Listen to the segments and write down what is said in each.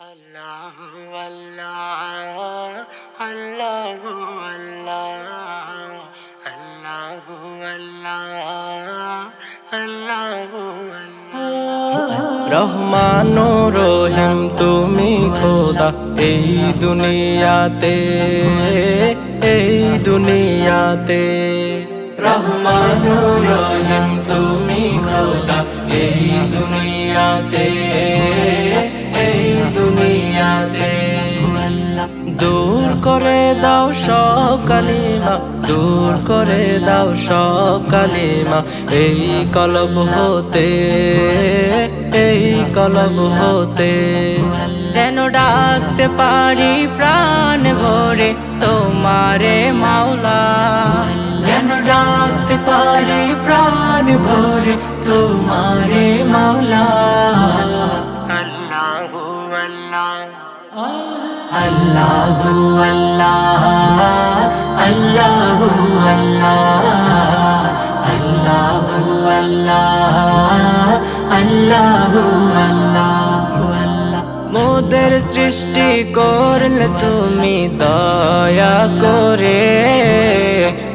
আল্লাহ আল্লাহ আল্লাহ আল্লাহ আল্লাহ আল্লাহ আল্লাহ রহমান রহিম তুমি খোদা এই দুনিয়াতে এই দুনিয়াতে। রহমান রহিম। দূর করে দাও সব কালিমা দূর করে দাও সব কালিমা। এই কলব হতে এই কলব হতে। যেন ডাকতে পারি প্রাণ ভরে তোমারে মাওলা। যেন ডাকতে পারি প্রাণ ভরে তোমারে মাওলা। আল্লাহ আল্লাহু আল্লাহ আল্লাহু আল্লাহ আল্লাহু, আল্লাহ মোদের সৃষ্টি করলে তুমি দয়া করে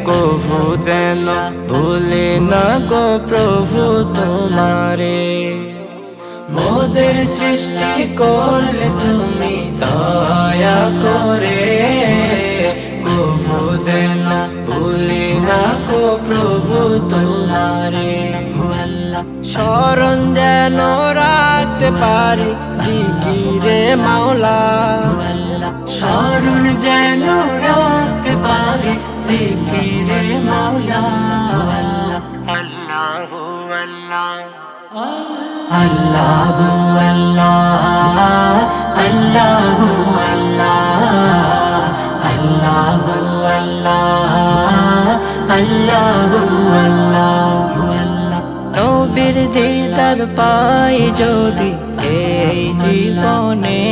কহু যেন ভুলে না গো প্রভু তোমারে। মোদের সৃষ্টি করলে তুমি দয়া যেন ভুলি না গো প্রভু তোমারে। স্মরণ যেন রাখতে পারি জিকিরে মাওলা। স্মরণ যেন রাখতে পারে জিকিরে মাওলা। আল্লাহ আল্লাহ। আল্লাহু আল্লাহ। আল্লাহু আল্লাহ। আল্লাহু নবীর দিদার পাই যদি এই জীবনে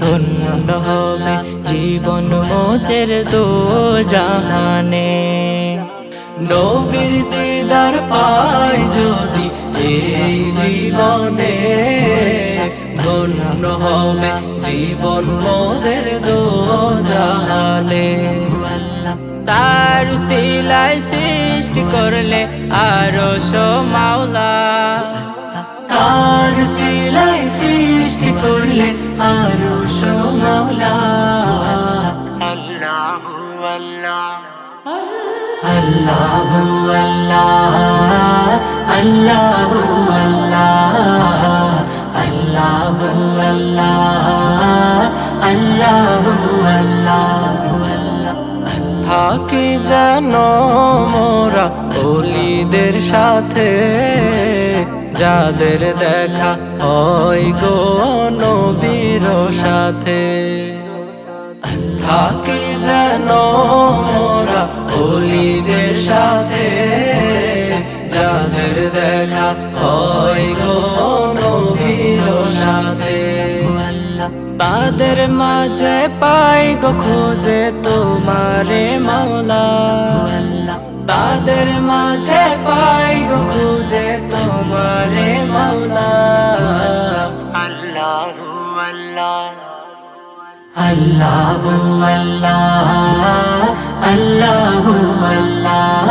ধন্য হবে জীবন মোদের দো জাহানে নবীর দিদার পাই যদি এই জীবনে ধন্য হবে জীবন মোদের দো জাহানে তার সিলাই সৃষ্টি করলে আরও মাওলা তার সিলাই সৃষ্টি করলে আরও মাওলা আল্লাহ। আল্লাহ আল্লাহ। আল্লাহ থাকি যেন মোরা অলিদের সাথে যাদের দেখা হয় গো নবীর সাথে। থাকি যেন সাথে তাদের মাঝে পাই গো খোঁজে তোমারে মাওলা। তাদের মাঝে পাই গো খোঁজে তোমারে মাওলা। আল্লাহ আল্লাহ। আল্লাহু আল্লাহ। আল্লাহু আল্লাহ।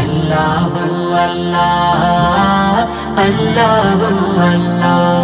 আল্লাহু আল্লাহ। আল্লাহু আল্লাহ।